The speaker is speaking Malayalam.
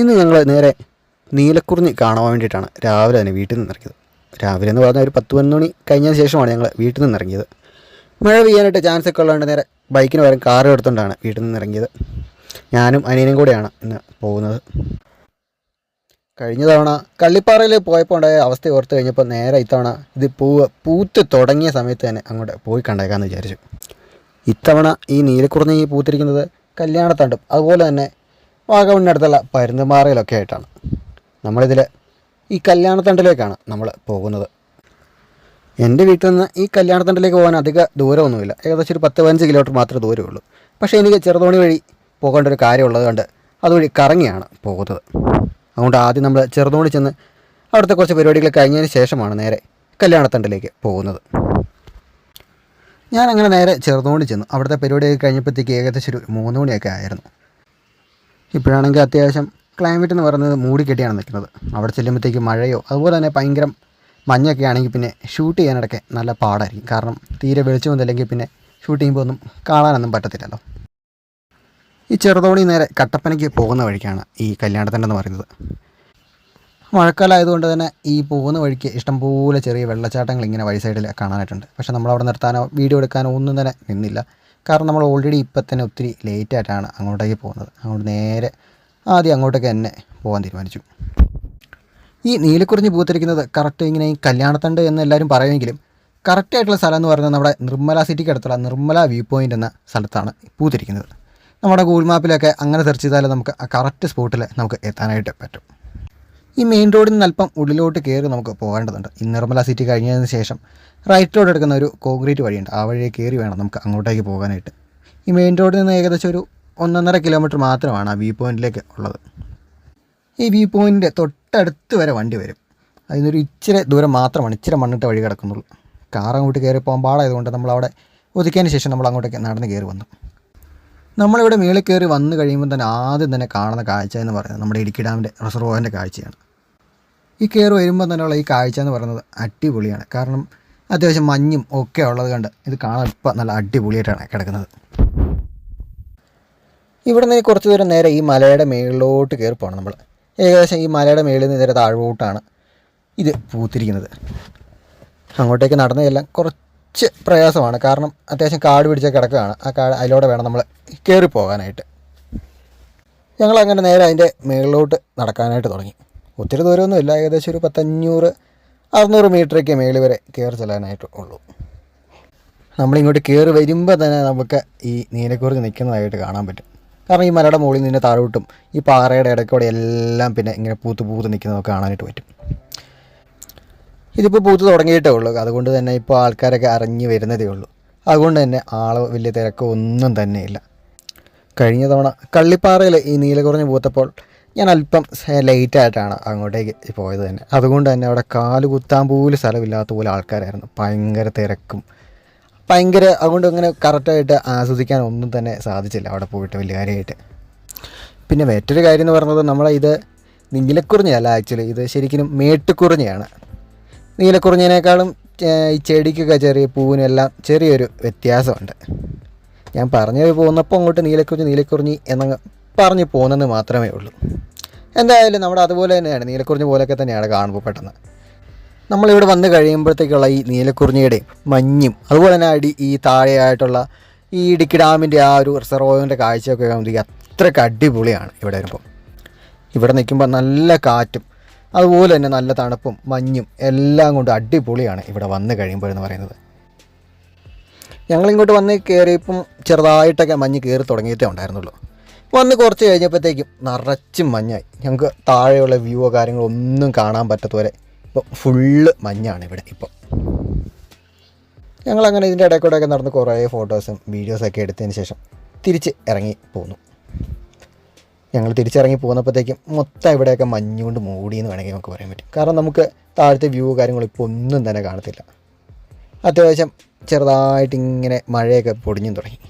ഇന്ന് ഞങ്ങൾ നേരെ നീലക്കുറിഞ്ഞി കാണാൻ വേണ്ടിയിട്ടാണ് രാവിലെ തന്നെ വീട്ടിൽ നിന്ന് ഇറങ്ങിയത്. രാവിലെ എന്ന് പറഞ്ഞാൽ ഒരു പത്ത് പതിനൊന്ന് മണി കഴിഞ്ഞതിന് ശേഷമാണ് ഞങ്ങൾ വീട്ടിൽ നിന്ന് ഇറങ്ങിയത്. മഴ പെയ്യാനായിട്ട് ചാൻസ് ഒക്കെ ഉള്ളതുകൊണ്ട് നേരെ ബൈക്കിന് പകരം കാർ എടുത്തുകൊണ്ടാണ് വീട്ടിൽ നിന്ന് ഇറങ്ങിയത്. ഞാനും അനിയനും കൂടെയാണ് ഇന്ന് പോകുന്നത്. കഴിഞ്ഞ തവണ കള്ളിപ്പാറയിൽ പോയപ്പോൾ ഉണ്ടായ അവസ്ഥ ഓർത്ത് കഴിഞ്ഞപ്പോൾ നേരെ ഇത്തവണ ഇത് പൂവ് പൂത്ത് തുടങ്ങിയ സമയത്ത് തന്നെ അങ്ങോട്ട് പോയി കണ്ടേക്കാമെന്ന് വിചാരിച്ചു. ഇത്തവണ ഈ നീലക്കുറിഞ്ഞി പൂത്തിരിക്കുന്നത് കല്യാണത്തണ്ടും അതുപോലെ തന്നെ വാഗമണ്ണിനടുത്തുള്ള പരുന്തുമാറയിലൊക്കെ ആയിട്ടാണ് നമ്മളിതിൽ ഈ കല്യാണത്തണ്ടിലേക്കാണ് നമ്മൾ പോകുന്നത്. എന്റെ വീട്ടിൽ നിന്ന് ഈ കല്യാണത്തണ്ടിലേക്ക് പോകാൻ അധിക ദൂരമൊന്നുമില്ല. ഏകദേശം ഒരു പത്ത് പതിനഞ്ച് കിലോമീറ്റർ മാത്രമേ ദൂരമുള്ളൂ. പക്ഷേ എനിക്ക് ചെറുതോണി വഴി പോകേണ്ട ഒരു കാര്യമുള്ളത് കൊണ്ട് അതുവഴി കറങ്ങിയാണ് പോകുന്നത്. അതുകൊണ്ട് ആദ്യം നമ്മൾ ചെറുതോണി ചെന്ന് അവിടുത്തെ കുറച്ച് പരിപാടികൾ കഴിഞ്ഞതിന് ശേഷമാണ് നേരെ കല്യാണത്തണ്ടിലേക്ക് പോകുന്നത്. ഞാൻ അങ്ങനെ നേരെ ചെറുതോണി ചെന്നു. അവിടുത്തെ പരിപാടിയൊക്കെ കഴിഞ്ഞപ്പോഴത്തേക്ക് ഏകദേശം ഒരു മൂന്ന് മണിയൊക്കെ ആയിരുന്നു. ഇപ്പോഴാണെങ്കിൽ അത്യാവശ്യം ക്ലൈമറ്റ് എന്ന് പറയുന്നത് മൂടിക്കെട്ടിയാണ് നിൽക്കുന്നത്. അവിടെ ചെല്ലുമ്പോഴത്തേക്ക് മഴയോ അതുപോലെ തന്നെ ഭയങ്കര മഞ്ഞൊക്കെ ആണെങ്കിൽ പിന്നെ ഷൂട്ട് ചെയ്യാനിടയ്ക്ക് നല്ല പാടായിരിക്കും. കാരണം തീരെ വെളിച്ചം ഒന്നുമില്ലെങ്കിൽ പിന്നെ ഷൂട്ട് ചെയ്യുമ്പോൾ ഒന്നും കാണാനൊന്നും പറ്റത്തില്ലല്ലോ. ഈ ചെറുതോണി നേരെ കട്ടപ്പനയ്ക്ക് പോകുന്ന വഴിക്കാണ് ഈ കല്യാണത്തിന്റെ പറയുന്നത്. മഴക്കാലമായതുകൊണ്ട് തന്നെ ഈ പോകുന്ന വഴിക്ക് ഇഷ്ടംപോലെ ചെറിയ വെള്ളച്ചാട്ടങ്ങൾ ഇങ്ങനെ വഴി സൈഡിൽ കാണാനായിട്ടുണ്ട്. പക്ഷേ നമ്മളവിടെ നിർത്താനോ വീഡിയോ എടുക്കാനോ ഒന്നും തന്നെ നിന്നില്ല. കാരണം നമ്മൾ ഓൾറെഡി ഇപ്പം തന്നെ ഒത്തിരി ലേറ്റായിട്ടാണ് അങ്ങോട്ടേക്ക് പോകുന്നത്. അങ്ങോട്ട് നേരെ ആദ്യം അങ്ങോട്ടേക്ക് തന്നെ പോകാൻ തീരുമാനിച്ചു. ഈ നീലക്കുറിഞ്ഞ് പൂത്തിരിക്കുന്നത് കറക്റ്റ് ഇങ്ങനെ ഈ കല്യാണത്തണ്ട് എന്ന് എല്ലാവരും പറയുമെങ്കിലും കറക്റ്റായിട്ടുള്ള സ്ഥലം എന്ന് പറയുന്നത് നമ്മുടെ നിർമ്മല സിറ്റിക്ക് അടുത്തുള്ള നിർമ്മല വ്യൂ പോയിന്റ് എന്ന സ്ഥലത്താണ് പൂത്തിരിക്കുന്നത്. നമ്മുടെ ഗൂഗിൾ മാപ്പിലൊക്കെ അങ്ങനെ സെർച്ച് ചെയ്താൽ നമുക്ക് ആ കറക്റ്റ് സ്പോട്ടിൽ നമുക്ക് എത്താനായിട്ട് പറ്റും. ഈ മെയിൻ റോഡിൽ നിന്ന് അല്പം ഉള്ളിലോട്ട് കയറി നമുക്ക് പോകേണ്ടതുണ്ട്. ഈ നിർമ്മല സിറ്റി കഴിഞ്ഞതിന് ശേഷം റൈറ്റ് റോഡ് എടുക്കുന്ന ഒരു കോൺക്രീറ്റ് വഴിയുണ്ട്. ആ വഴിയെ കയറി വേണം നമുക്ക് അങ്ങോട്ടേക്ക് പോകാനായിട്ട്. ഈ മെയിൻ റോഡിൽ നിന്ന് ഏകദേശം ഒരു ഒന്നൊന്നര കിലോമീറ്റർ മാത്രമാണ് ആ വ്യൂ പോയിന്റിലേക്ക് ഉള്ളത്. ഈ വ്യൂ പോയിന്റിന്റെ തൊട്ടടുത്ത് വരെ വണ്ടി വരും. അതിനൊരു ഇച്ചിരി ദൂരം മാത്രമാണ് ഇച്ചിരി മണ്ണിട്ട വഴി കിടക്കുന്നുള്ളൂ. കാർ അങ്ങോട്ട് കയറി പോകാൻ പാടായതുകൊണ്ട് നമ്മൾ അവിടെ ഒതുക്കിയതിന് ശേഷം നമ്മൾ അങ്ങോട്ടേക്ക് നടന്ന് കയറി വന്നു. നമ്മളിവിടെ മേളിൽ കയറി വന്നു കഴിയുമ്പോൾ തന്നെ ആദ്യം തന്നെ കാണുന്ന കാഴ്ച എന്ന് പറയുന്നത് നമ്മുടെ ഇടുക്കി ഡാമിന്റെ റിസർവോയറിന്റെ കാഴ്ചയാണ്. ഈ കയറി വരുമ്പോൾ തന്നെയുള്ള ഈ കാഴ്ച എന്ന് പറയുന്നത് അടിപൊളിയാണ്. കാരണം അത്യാവശ്യം മഞ്ഞും ഒക്കെ ഉള്ളത് കണ്ട് ഇത് കാണാൻ ഇപ്പം നല്ല അടിപൊളിയായിട്ടാണ് കിടക്കുന്നത്. ഇവിടെ നിന്ന് കുറച്ച് ദൂരം നേരെ ഈ മലയുടെ മേളിലോട്ട് കയറി പോകണം നമ്മൾ. ഏകദേശം ഈ മലയുടെ മേളിൽ നിന്ന് നേരെ താഴോട്ടാണ് ഇത് പൂത്തിരിക്കുന്നത്. അങ്ങോട്ടേക്ക് നടന്നതെല്ലാം കുറച്ച് പ്രയാസമാണ്. കാരണം അത്യാവശ്യം കാട് പിടിച്ച കിടക്കുകയാണ്. ആ കാട് അതിലൂടെ വേണം നമ്മൾ കയറി പോകാനായിട്ട്. ഞങ്ങൾ അങ്ങനെ നേരെ അതിന്റെ മേളിലോട്ട് നടക്കാനായിട്ട് തുടങ്ങി. ഒത്തിരി ദൂരമൊന്നുമില്ല. ഏകദേശം ഒരു പത്തഞ്ഞൂറ് അറുന്നൂറ് മീറ്ററൊക്കെ മേളിൽ വരെ കയറി ചെല്ലാനായിട്ട് ഉള്ളൂ നമ്മളിങ്ങോട്ട് കയറി വരുമ്പോൾ തന്നെ നമുക്ക് ഈ നീലക്കുറിഞ്ഞ് നിൽക്കുന്നതായിട്ട് കാണാൻ പറ്റും. കാരണം ഈ മലയുടെ മുകളിൽ നിന്ന് താഴോട്ടും ഈ പാറയുടെ ഇടയ്ക്കൂടെ എല്ലാം പിന്നെ ഇങ്ങനെ പൂത്ത് പൂത്ത് നിൽക്കുന്നതൊക്കെ കാണാനായിട്ട് പറ്റും. ഇതിപ്പോൾ പൂത്ത് തുടങ്ങിയിട്ടേ ഉള്ളൂ. അതുകൊണ്ട് തന്നെ ഇപ്പോൾ ആൾക്കാരൊക്കെ അറിഞ്ഞ് വരുന്നതേ ഉള്ളൂ. അതുകൊണ്ട് തന്നെ ആൾ വലിയ തിരക്കൊന്നും തന്നെ ഇല്ല. കഴിഞ്ഞ തവണ കള്ളിപ്പാറയിൽ ഈ നീലകുറഞ്ഞ് പൂത്തപ്പോൾ ഞാൻ അല്പം ലേറ്റായിട്ടാണ് അങ്ങോട്ടേക്ക് പോയത് തന്നെ. അതുകൊണ്ട് തന്നെ അവിടെ കാൽ കുത്താൻ പോലും സ്ഥലമില്ലാത്ത പോലെ ആൾക്കാരായിരുന്നു. ഭയങ്കര തിരക്കും. ഭയങ്കര അതുകൊണ്ട് അങ്ങനെ കറക്റ്റായിട്ട് ആസ്വദിക്കാൻ ഒന്നും തന്നെ സാധിച്ചില്ല അവിടെ പോയിട്ട് വലിയ കാര്യമായിട്ട്. പിന്നെ മറ്റൊരു കാര്യം എന്ന് പറയുന്നത് നമ്മളെ ഇത് നീലക്കുറിഞ്ഞല്ല ആക്ച്വലി. ഇത് ശരിക്കും മേട്ടുക്കുറിഞ്ഞയാണ് നീലക്കുറിഞ്ഞതിനേക്കാളും ഈ ചെടിക്കൊക്കെ ചെറിയ പൂവിനെല്ലാം ചെറിയൊരു വ്യത്യാസമുണ്ട്. ഞാൻ പറഞ്ഞു പോകുന്നപ്പോൾ അങ്ങോട്ട് നീലക്കുറിഞ്ഞി നീലക്കുറിഞ്ഞി എന്നങ്ങ് പറഞ്ഞു പോകുന്നത് മാത്രമേ ഉള്ളൂ. എന്തായാലും നമ്മുടെ അതുപോലെ തന്നെയാണ് നീലക്കുറിഞ്ഞി പോലെയൊക്കെ തന്നെയാണ് കാണുമ്പോൾ പെട്ടെന്ന്. നമ്മളിവിടെ വന്ന് കഴിയുമ്പോഴത്തേക്കുള്ള ഈ നീലക്കുറിഞ്ഞിയുടെ മഞ്ഞും അതുപോലെ തന്നെ അടി ഈ താഴെയായിട്ടുള്ള ഈ ഇടുക്കി ഡാമിന്റെ ആ ഒരു റിസർവോയറിന്റെ കാഴ്ചയൊക്കെ കാണുമ്പോൾ അത്രയ്ക്ക് അടിപൊളിയാണ് ഇവിടെ വരുമ്പോൾ. ഇവിടെ നിൽക്കുമ്പോൾ നല്ല കാറ്റും അതുപോലെ തന്നെ നല്ല തണുപ്പും മഞ്ഞും എല്ലാം കൊണ്ട് അടിപൊളിയാണ് ഇവിടെ വന്ന് കഴിയുമ്പോഴെന്ന് പറയുന്നത്. ഞങ്ങളിങ്ങോട്ട് വന്ന് കയറിയപ്പം ചെറുതായിട്ടൊക്കെ മഞ്ഞ് കയറി തുടങ്ങിയിട്ടേ ഉണ്ടായിരുന്നുള്ളൂ. വന്ന് കുറച്ച് കഴിഞ്ഞപ്പോഴത്തേക്കും നിറച്ച് മഞ്ഞായി. ഞങ്ങൾക്ക് താഴെയുള്ള വ്യൂവോ കാര്യങ്ങളോ ഒന്നും കാണാൻ പറ്റാത്തവരെ ഇപ്പോൾ ഫുള്ള് മഞ്ഞാണ് ഇവിടെ ഇപ്പോൾ ഞങ്ങളങ്ങനെ ഇതിന്റെ ഇടയിൽ കൂടെയൊക്കെ നടന്ന് കുറേ ഫോട്ടോസും വീഡിയോസൊക്കെ എടുത്തതിന് ശേഷം തിരിച്ച് ഇറങ്ങി പോന്നു. ഞങ്ങൾ തിരിച്ചിറങ്ങി പോകുന്നപ്പോഴത്തേക്കും മൊത്തം ഇവിടെയൊക്കെ മഞ്ഞുകൊണ്ട് എന്ന് വേണമെങ്കിൽ നമുക്ക് പറയാൻ പറ്റും. കാരണം നമുക്ക് താഴത്തെ വ്യൂ കാര്യങ്ങളും ഇപ്പോൾ ഒന്നും തന്നെ കാണത്തില്ല. അത്യാവശ്യം ചെറുതായിട്ട് ഇങ്ങനെ മഴയൊക്കെ പൊടിഞ്ഞും തുടങ്ങി.